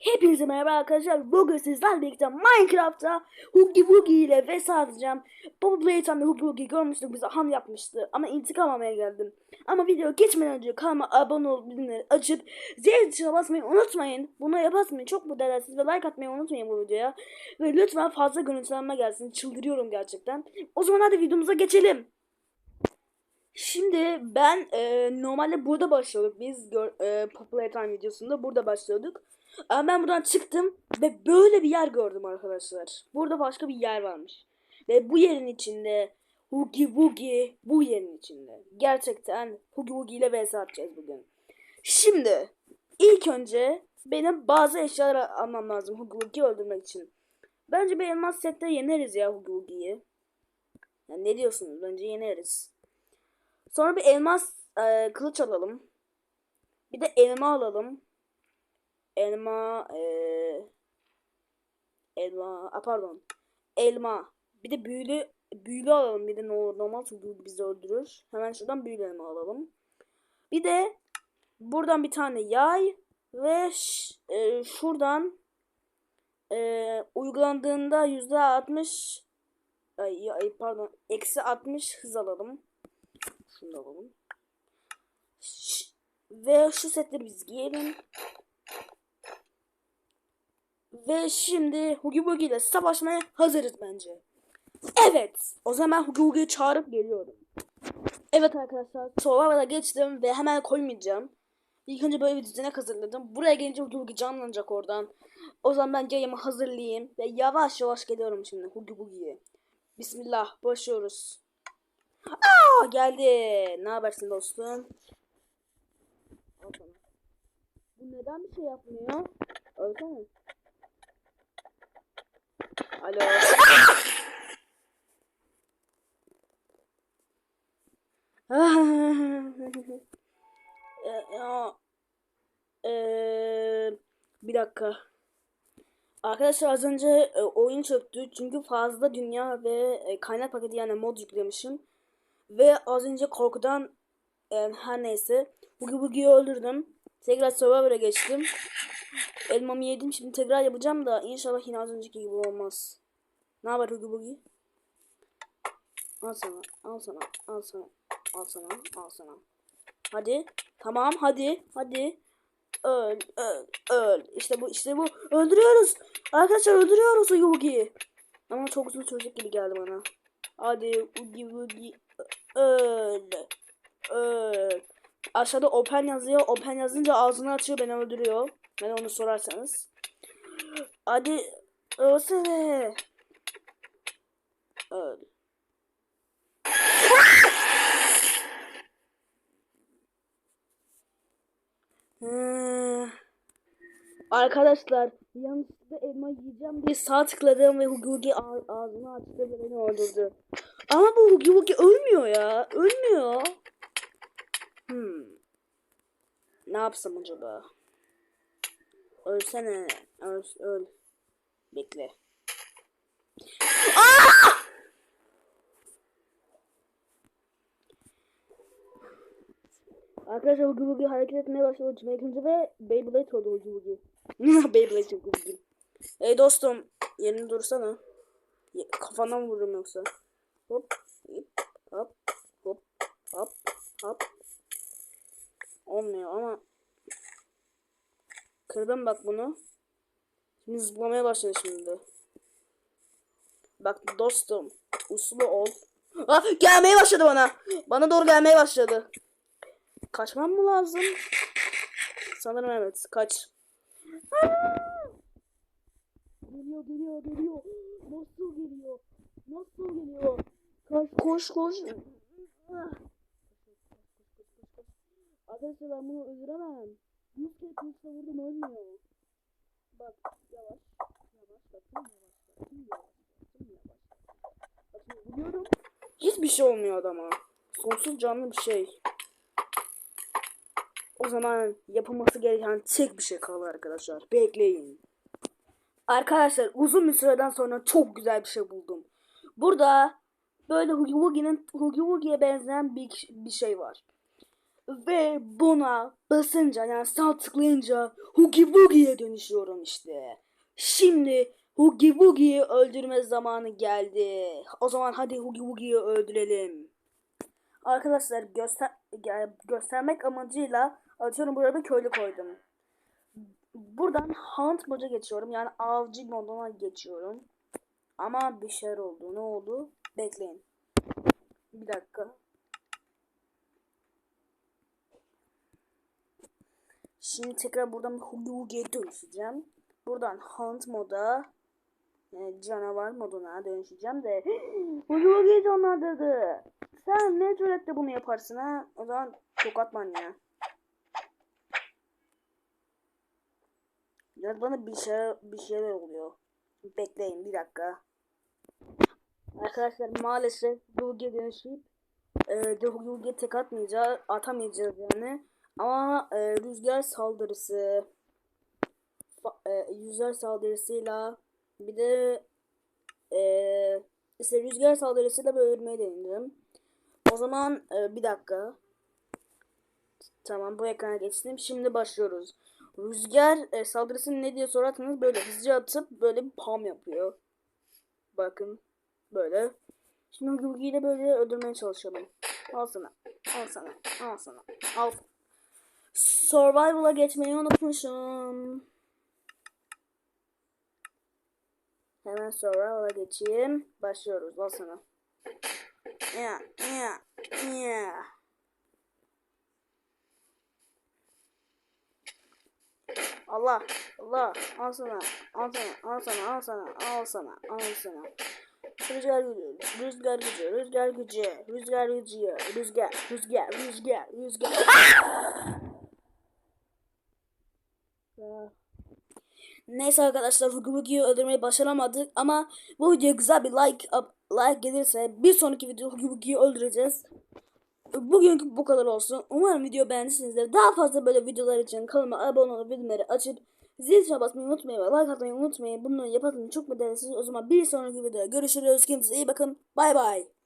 Hepinize merhaba arkadaşlar. Bugün sizlerle birlikte Minecraft'ta Huggy Wuggy ile vs atacağım. Baba Playtime'da Huggy Wuggy görmüştük bize ham yapmıştı. Ama intikam almaya geldim. Ama video geçmeden önce kanalıma abone olup bildirimleri açıp zil tuşuna basmayı unutmayın. Buna yapasmayın. Çok mutlu edersiniz ve like atmayı unutmayın bu videoya. Ve lütfen fazla görüntülenme gelsin. Çıldırıyorum gerçekten. O zaman hadi videomuza geçelim. Şimdi ben e, normalde burada başlıyorduk. Biz gör, e, Popular Time videosunda burada başlıyorduk. Ama ben buradan çıktım ve böyle bir yer gördüm arkadaşlar. Burada başka bir yer varmış. Ve bu yerin içinde Hugi Wugi bu yerin içinde. Gerçekten Hugi Wugi ile vs atacağız bugün. Şimdi ilk önce benim bazı eşyalar almam lazım Hugi Wugi'yi öldürmek için. Bence bir elmas sette yeneriz ya Hugi Wugi'yi. Yani ne diyorsunuz? Bence yeneriz. Sonra bir elmas e, kılıç alalım. Bir de elma alalım. Elma e, elma a, pardon. Elma. Bir de büyülü büyülü alalım. Bir de no- normal çünkü bizi öldürür. Hemen şuradan büyülü elma alalım. Bir de buradan bir tane yay ve e, şuradan e, uygulandığında yüzde altmış ay, ay, pardon eksi 60 hız alalım. Şunu alalım. Ş- ve şu setleri biz giyelim. Ve şimdi Hugi Wugi ile savaşmaya hazırız bence. Evet. O zaman Hugi Wugi'yi çağırıp geliyorum. Evet arkadaşlar. Survivor'a geçtim ve hemen koymayacağım. İlk önce böyle bir düzenek hazırladım. Buraya gelince Hugi Wugi canlanacak oradan. O zaman ben yayımı hazırlayayım. Ve yavaş yavaş geliyorum şimdi Hugi Wugi'ye. Bismillah. Başlıyoruz. Aa geldi. Ne habersin dostum? Bu neden bir şey yapmıyor? Ölsene. Alo. Ee, bir dakika. Arkadaşlar az önce e, oyun çöktü çünkü fazla dünya ve e, kaynak paketi yani mod yüklemişim. Ve az önce korkudan e, her neyse Bugi Bugi'yi öldürdüm. Tekrar server'a geçtim. Elmamı yedim şimdi tekrar yapacağım da inşallah yine az önceki gibi olmaz. Ne haber Hugi Bugi? Al sana, al sana, al sana, al sana, al sana. Hadi. Tamam hadi, hadi. Öl, öl, öl. İşte bu, işte bu. Öldürüyoruz. Arkadaşlar öldürüyoruz Hugi Bugi'yi. Ama çok uzun sürecek gibi geldi bana. Hadi Hugi Bugi. Öl. Öl. Aşağıda open yazıyor. Open yazınca ağzını açıyor beni öldürüyor. Ben onu sorarsanız. Hadi ölsene. Öl. Hmm. Arkadaşlar yanlışlıkla elma yiyeceğim diye sağ tıkladım ve Hugi Hugi ağ- ağzını açtı ve beni öldürdü. Ama bu Hugi Hugi ölmüyor ya. Ölmüyor. Hmm. Ne yapsam acaba? Ölsene. Öl. öl. Bekle. Aa! Arkadaşlar Hugi Hugi hareket etmeye başladı. Cümle ve Beyblade oldu Hugi Hugi. Beyblade Hugi Hugi. Ey dostum. Yerine dursana. Kafandan vururum yoksa. Hop. Hop. Hop. Hop. Hop. Olmuyor ama. Kırdım bak bunu. Şimdi zıplamaya başladı şimdi. Bak dostum. Uslu ol. Ah, gelmeye başladı bana. Bana doğru gelmeye başladı. Kaçmam mı lazım? Sanırım evet. Kaç. Geliyor geliyor geliyor. Nasıl geliyor? Nasıl geliyor? Kaç koş koş. Arkadaşlar ben bunu öldüremem. Yüz kere kılıçla vurdum ölmüyor. Bak yavaş. Yavaş bakın yavaş yavaş bakın yavaş. Bakın vuruyorum. Hiçbir şey olmuyor adama. Sonsuz canlı bir şey. O zaman yapılması gereken tek bir şey kaldı arkadaşlar. Bekleyin. Arkadaşlar uzun bir süreden sonra çok güzel bir şey buldum. Burada böyle Hugi Wugi'nin Hugi Wugi'ye benzeyen bir, bir şey var. Ve buna basınca yani sağ tıklayınca Hugi Wugi'ye dönüşüyorum işte. Şimdi Hugi Wugi'yi öldürme zamanı geldi. O zaman hadi Hugi Wugi'yi öldürelim. Arkadaşlar göster göstermek amacıyla atıyorum buraya bir köylü koydum. Buradan hunt moda geçiyorum. Yani avcı moduna geçiyorum. Ama bir şeyler oldu. Ne oldu? Bekleyin. Bir dakika. Şimdi tekrar buradan Wugi'ye dönüşeceğim. Buradan Hunt moda yani canavar moduna dönüşeceğim de Hugi Wugi'yi canlandırdı. Sen ne cüretle bunu yaparsın ha? O zaman tokat ya. Ya bana bir şey bir şeyler oluyor. Bekleyin bir dakika. Arkadaşlar maalesef Hugi'ye dönüşüp e, Hugi'ye tek atmayacağız, atamayacağız yani. Ama e, rüzgar saldırısı e, rüzgar saldırısıyla bir de e, işte rüzgar saldırısıyla böyle ölmeyi deneyeceğim. O zaman e, bir dakika. Tamam bu ekrana geçtim. Şimdi başlıyoruz. Rüzgar e, saldırısı ne diye sorarsanız böyle hızlıca atıp böyle bir pam yapıyor. Bakın böyle. Şimdi Hugi Wugi'yi de böyle öldürmeye çalışalım. Al sana. Al sana. Al sana. Al. Survival'a geçmeyi unutmuşum. Hemen Survival'a geçeyim. Başlıyoruz. Al sana. Ya, ya, ya. Allah, Allah, al sana, al sana, al sana, al sana, al sana, al sana. Rüzgar gücü, rüzgar gücü, rüzgar gücü, rüzgar gücü, rüzgar, rüzgar, rüzgar, rüzgar. Neyse arkadaşlar Hugi Wugi'yi öldürmeyi başaramadık ama bu videoya güzel bir like up, like gelirse bir sonraki video Hugi Wugi'yi öldüreceğiz. Bugünkü bu kadar olsun. Umarım video beğenmişsinizdir. Daha fazla böyle videolar için kanalıma abone olup bildirimleri açıp zil tuşuna basmayı unutmayın ve like atmayı unutmayın. Bunları yapalım çok mu değerlisiniz? O zaman bir sonraki videoda görüşürüz. Kendinize iyi bakın. Bay bay.